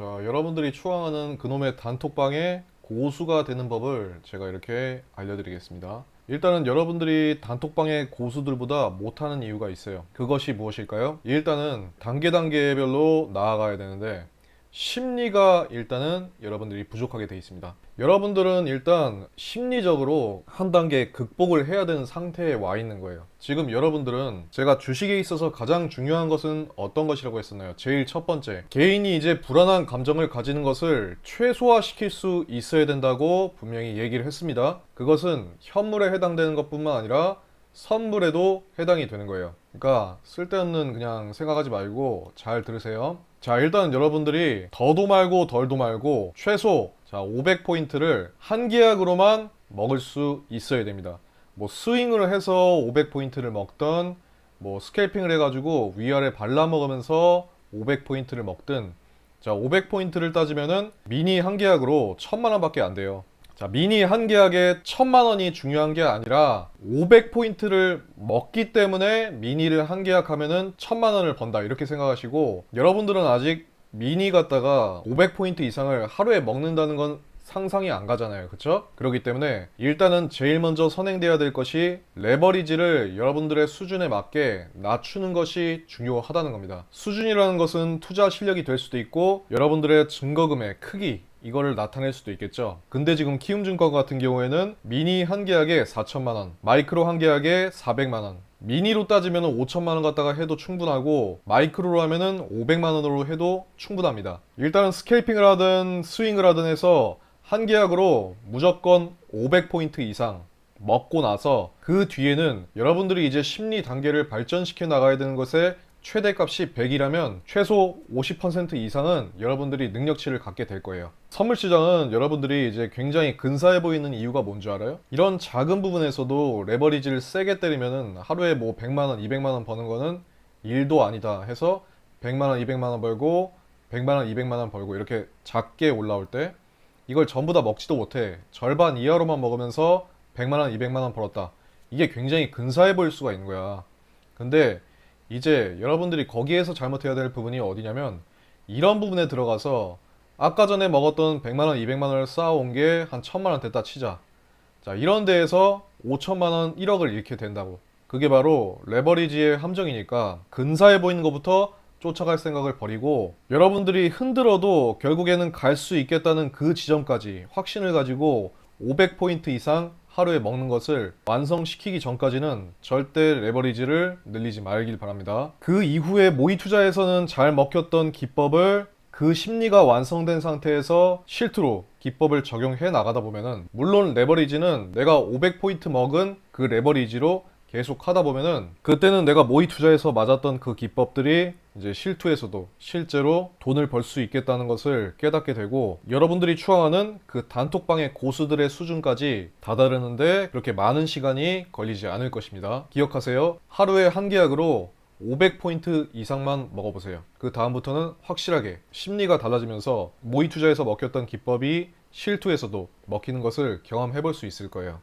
자, 여러분들이 추앙하는 그놈의 단톡방에 고수가 되는 법을 제가 이렇게 알려드리겠습니다. 일단은 여러분들이 단톡방의 고수들보다 못하는 이유가 있어요. 그것이 무엇일까요? 일단은 단계 단계별로 나아가야 되는데 심리가 일단은 여러분들이 부족하게 돼 있습니다. 여러분들은 일단 심리적으로 한 단계 극복을 해야 되는 상태에 와 있는 거예요. 지금 여러분들은 제가 주식에 있어서 가장 중요한 것은 어떤 것이라고 했었나요? 제일 첫 번째. 개인이 이제 불안한 감정을 가지는 것을 최소화시킬 수 있어야 된다고 분명히 얘기를 했습니다. 그것은 현물에 해당되는 것뿐만 아니라 선물에도 해당이 되는 거예요. 그러니까 쓸데없는 그냥 생각하지 말고 잘 들으세요. 자, 일단 여러분들이 더도 말고 덜도 말고 최소 자, 500포인트를 한 계약으로만 먹을 수 있어야 됩니다. 뭐 스윙을 해서 500포인트를 먹던 뭐 스캘핑을 해가지고 위아래 발라 먹으면서 500포인트를 먹든 자 500포인트를 따지면은 미니 한 계약으로 1000만 원 밖에 안 돼요. 자 미니 한 계약에 1000만 원이 중요한 게 아니라 500포인트를 먹기 때문에 미니를 한 계약하면은 1000만 원을 번다 이렇게 생각하시고 여러분들은 아직 미니 갖다가 500포인트 이상을 하루에 먹는다는 건 상상이 안 가잖아요. 그쵸? 그렇기 때문에 일단은 제일 먼저 선행돼야 될 것이 레버리지를 여러분들의 수준에 맞게 낮추는 것이 중요하다는 겁니다. 수준이라는 것은 투자 실력이 될 수도 있고 여러분들의 증거금의 크기 이거를 나타낼 수도 있겠죠. 근데 지금 키움증권 같은 경우에는 미니 한 계약에 4천만 원, 마이크로 한 계약에 400만 원, 미니로 따지면 5천만 원 갖다가 해도 충분하고 마이크로로 하면은 500만 원으로 해도 충분합니다. 일단은 스케이핑을 하든 스윙을 하든 해서 한 계약으로 무조건 500포인트 이상 먹고 나서 그 뒤에는 여러분들이 이제 심리 단계를 발전시켜 나가야 되는 것에 최대값이 100이라면 최소 50% 이상은 여러분들이 능력치를 갖게 될 거예요. 선물 시장은 여러분들이 이제 굉장히 근사해 보이는 이유가 뭔지 알아요? 이런 작은 부분에서도 레버리지를 세게 때리면은 하루에 뭐 100만 원, 200만 원 버는 거는 일도 아니다 해서 100만 원, 200만 원 벌고 100만 원, 200만 원 벌고 이렇게 작게 올라올 때 이걸 전부 다 먹지도 못해 절반 이하로만 먹으면서 100만 원, 200만 원 벌었다. 이게 굉장히 근사해 보일 수가 있는 거야. 근데 이제 여러분들이 거기에서 잘못해야 될 부분이 어디냐면 이런 부분에 들어가서 아까 전에 먹었던 100만 원, 200만 원을 쌓아온 게 한 1000만 원 됐다 치자. 자, 이런 데에서 5천만 원, 1억을 잃게 된다고. 그게 바로 레버리지의 함정이니까 근사해 보이는 것부터 쫓아갈 생각을 버리고 여러분들이 흔들어도 결국에는 갈 수 있겠다는 그 지점까지 확신을 가지고 500포인트 이상 하루에 먹는 것을 완성시키기 전까지는 절대 레버리지를 늘리지 말길 바랍니다. 그 이후에 모의 투자에서는 잘 먹혔던 기법을 그 심리가 완성된 상태에서 실투로 기법을 적용해 나가다 보면은 물론 레버리지는 내가 500포인트 먹은 그 레버리지로 계속 하다 보면은 그때는 내가 모의 투자에서 맞았던 그 기법들이 이제 실투에서도 실제로 돈을 벌 수 있겠다는 것을 깨닫게 되고 여러분들이 추앙하는 그 단톡방의 고수들의 수준까지 다다르는데 그렇게 많은 시간이 걸리지 않을 것입니다. 기억하세요. 하루에 한 계약으로 500포인트 이상만 먹어보세요. 그 다음부터는 확실하게 심리가 달라지면서 모의 투자에서 먹혔던 기법이 실투에서도 먹히는 것을 경험해 볼 수 있을 거예요.